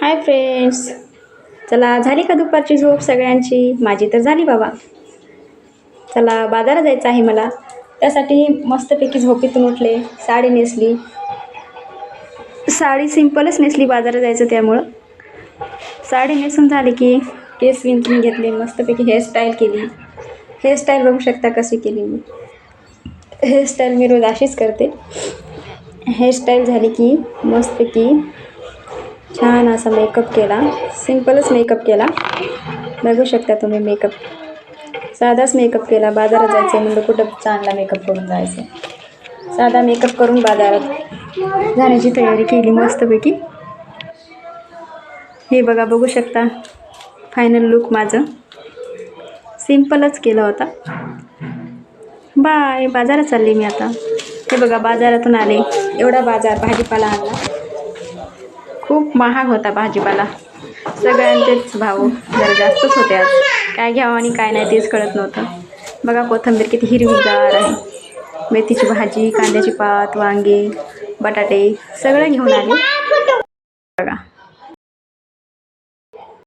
Hi friends. चला झाली का दुपारची झोप सगळ्यांची? माझी तर झाली बाबा. चला बाजारात जायचं आहे मला. त्यासाठी मस्तपैकी झोपेतून उठले साडी नेसली. साडी सिंपलच नेसली बाजारात जायचं त्यामुळं. साडी नेसून झाली की केस विंचून घेतले मस्तपैकी हेअरस्टाईल केली. हेअरस्टाईल बघू शकता कशी केली मी. हेअरस्टाईल मी रोज अशीच करते. हेअरस्टाईल झाली की मस्तपैकी छान असा मेकअप केला. सिम्पलच मेकअप केला. बघू शकता तुम्ही मेकअप साधाच मेकअप केला. बाजारात जायचं आहे म्हणलं कुठं चांगला मेकअप करून जायचं साधा मेकअप करून बाजारात जाण्याची तयारी केली मस्तपैकी. हे बघा बघू शकता. फायनल लुक माझं. सिम्पलच केलं होता. बाय बाजारात चालली मी आता. हे बघा बाजारातून आले. एवढा बाजार भाजीपाला आणला. खूप महाग होता भाजीपाला. सगळ्यांचेच भाव जरा जास्तच होते आज. काय घ्यावं आणि काय नाही तेच कळत नव्हतं. बघा कोथिंबीर किती हिरवीगार आहे. मेथीची भाजी कांद्याची पात वांगे बटाटे सगळं घेऊन आले. बघा.